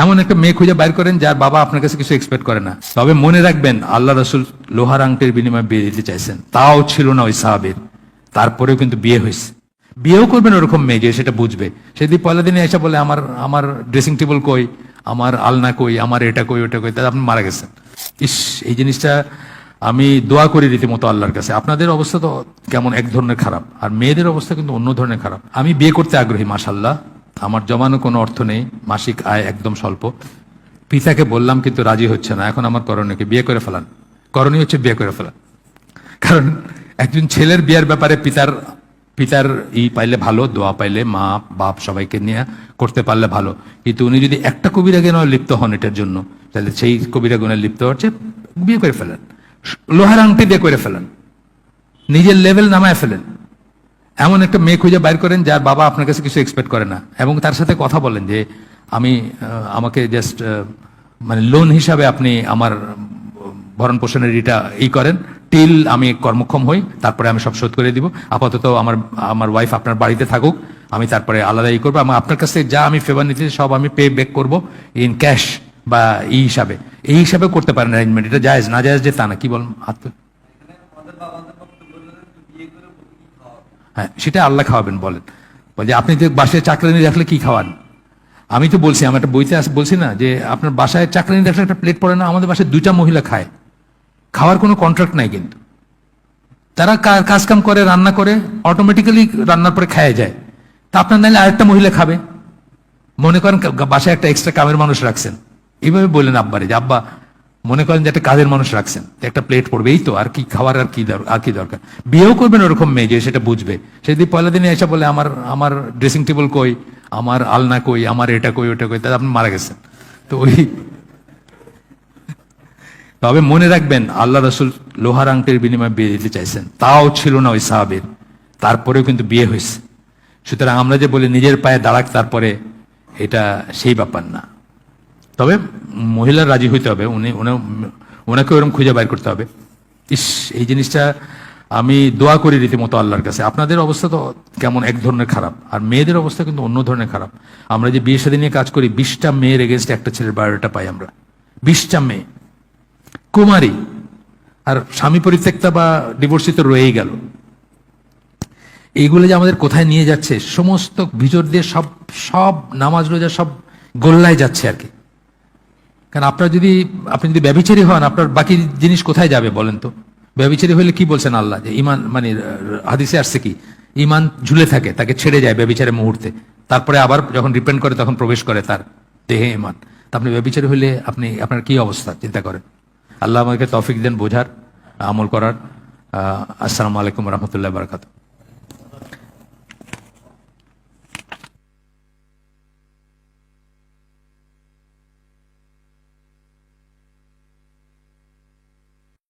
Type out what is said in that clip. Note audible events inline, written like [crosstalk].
এমন একটা মেয়ে খুঁজে বাইর করেন যার বাবা আপনার কাছে কিছু এক্সপেক্ট করে না। তবে মনে রাখবেন, আল্লাহ রসুল লোহার আংটির বিনিময়ে বিয়ে দিতে চাইছেন। তাও ছিল না ওই সাহাবের। তারপরেও কিন্তু বিয়ে হয়েছে। বিয়েও করবেন ওরকম মেয়ে যে সেটা বুঝবে। সেদিন পয়লা দিনে এসে বলে, আমার আমার ড্রেসিং টেবিল কই? আমার আলনা কই? আমার এটা কই, ওটা কই? তাহলে আপনি মারা গেছেন। ইস, এই জিনিসটা আমি দোয়া করি রীতিমতো আল্লাহর কাছে। আপনাদের অবস্থা তো কেমন? এক ধরনের খারাপ। আর মেয়েদের অবস্থা কিন্তু অন্য ধরনের খারাপ। আমি বিয়ে করতে আগ্রহী মাসাল্লাহ আমার জমানো কোনো অর্থ নেই, মাসিক আয় একদম স্বল্প। পিতাকে বললাম কিন্তু রাজি হচ্ছে না, এখন আমার করণীয়কে বিয়ে করে ফেলান। করণীয় হচ্ছে বিয়ে করে ফেলান। কারণ একজন ছেলের বিয়ের ব্যাপারে পিতার পিতার ই পাইলে ভালো, দোয়া পাইলে মা, বাপ সবাইকে নিয়ে করতে পারলে ভালো। কিন্তু উনি যদি একটা কবিরা গুণে লিপ্ত হন এটার জন্য, তাহলে সেই কবিরা গুণে লিপ্ত হচ্ছে বিয়ে করে ফেলেন। লোহার আংটি দিয়ে করে ফেলেন। নিজের লেভেল নামায় ফেলেন। এমন একটা মেয়ে খুঁজে বাইর করেন যার বাবা আপনার কাছে কিছু এক্সপেক্ট করে না। এবং তার সাথে কথা বলেন যে, আমি আমাকে জাস্ট মানে লোন হিসাবে আপনি আমার ভরণ পোষণের এটা ই করেন। টিল আমি কর্মক্ষম হই, তারপরে আমি সব শোধ করে দিব। আপাতত আমার আমার ওয়াইফ আপনার বাড়িতে থাকুক। আমি তারপরে আলাদা ই করব। আমার আপনার কাছে যা আমি ফেভার নিতে সব আমি পে ব্যাক করব ইন ক্যাশ বা ই হিসাবে। এই হিসাবে করতে পারেন অ্যারেঞ্জমেন্ট এটা জায়েজ, না জায়েজ যে তা না, কি বল হাত। হ্যাঁ সেটা আল্লাহ খাওয়াবেন, বলেন। বলছে আপনি যে বাসায় চাকরানি রাখলে কি খাওয়ান? আমি তো বলছি আমার একটা বইতে বলছি না, যে আপনার বাসায় চাকরানি রাখলে একটা প্লেট পড়ে না, আমাদের বাসায় দুইটা মহিলা খায়। খাওয়ার কোনো কন্ট্রাক্ট নাই কিন্তু। তারা কাজকাম করে, রান্না করে অটোমেটিক্যালি রান্নার পরে খায় যায়। তা আপনার নাইলে আরেকটা মহিলা খাবে। মনে করেন বাসায় একটা এক্সট্রা কামের মানুষ রাখছেন। এইভাবে বললেন আব্বারে, যে আব্বা মনে করেন যে একটা কাজের মানুষ রাখছেন একটা প্লেট পড়বে, এই তো, আর কি খাবার, আর কি আর কি দরকার। বিয়েও করবেন ওরকম মেয়ে যে সেটা বুঝবে। সেদিন পয়লা দিনে এসে বলে, আমার আমার ড্রেসিং টেবিল কই? আমার আলনা কই? আমার এটা কই, ওটা কই? তাহলে আপনি মারা গেছেন। তো ওই [laughs] তবে মনে রাখবেন, আল্লাহ রসুল লোহার আংটির বিনিময়ে বিয়ে দিতে চাইছেন। তাও ছিল না ওই সাহাবের। তারপরেও কিন্তু বিয়ে হয়েছে। সুতরাং আমরা যে বলি, নিজের পায়ে দাঁড়াক তারপরে এটা সেই ব্যাপার না। তবে মহিলার রাজি হইতে হবে, উনি ওনাকে ওরকম খুঁজে বাইর করতে হবে। ইস, এই জিনিসটা আমি দোয়া করি রীতিমতো আল্লাহর কাছে। আপনাদের অবস্থা তো কেমন? এক ধরনের খারাপ। আর মেয়েদের অবস্থা কিন্তু অন্য ধরনের খারাপ। আমরা যে বিয়ে সাথে নিয়ে কাজ করি, বিশটা মেয়ের এগেনস্টে একটা ছেলের বায়োডাটা পাই আমরা। বিশটা মেয়ে। কুমারী। আর স্বামী পরিত্যক্তা বা ডিভোর্সিত রয়েই গেল। এইগুলো যে আমাদের কোথায় নিয়ে যাচ্ছে, সমস্ত ভিতর দিয়ে সব সব নামাজ রোজা সব গোল্লায় যাচ্ছে আর কি। কারণ আপনার যদি, আপনি যদি ব্যবিচারী হন, আপনার বাকি জিনিস কোথায় যাবে বলেন তো? ব্যবিচারী হলে কি বলছেন আল্লাহ? যে ইমান মানে হাদিসে আসছে কি? ইমান ঝুলে থাকে, তাকে ছেড়ে যায় ব্যবিচারের মুহূর্তে। তারপরে আবার যখন রিপেন্ড করে, তখন প্রবেশ করে তার দেহে ইমান। তা আপনি ব্যবিচারী হলে আপনি, আপনার কি অবস্থা? চিন্তা করেন। আল্লাহ আমাকে তফিক দেন বোঝার, আমল করার। আসসালামু আলাইকুম রহমতুল্লাহ বারকাত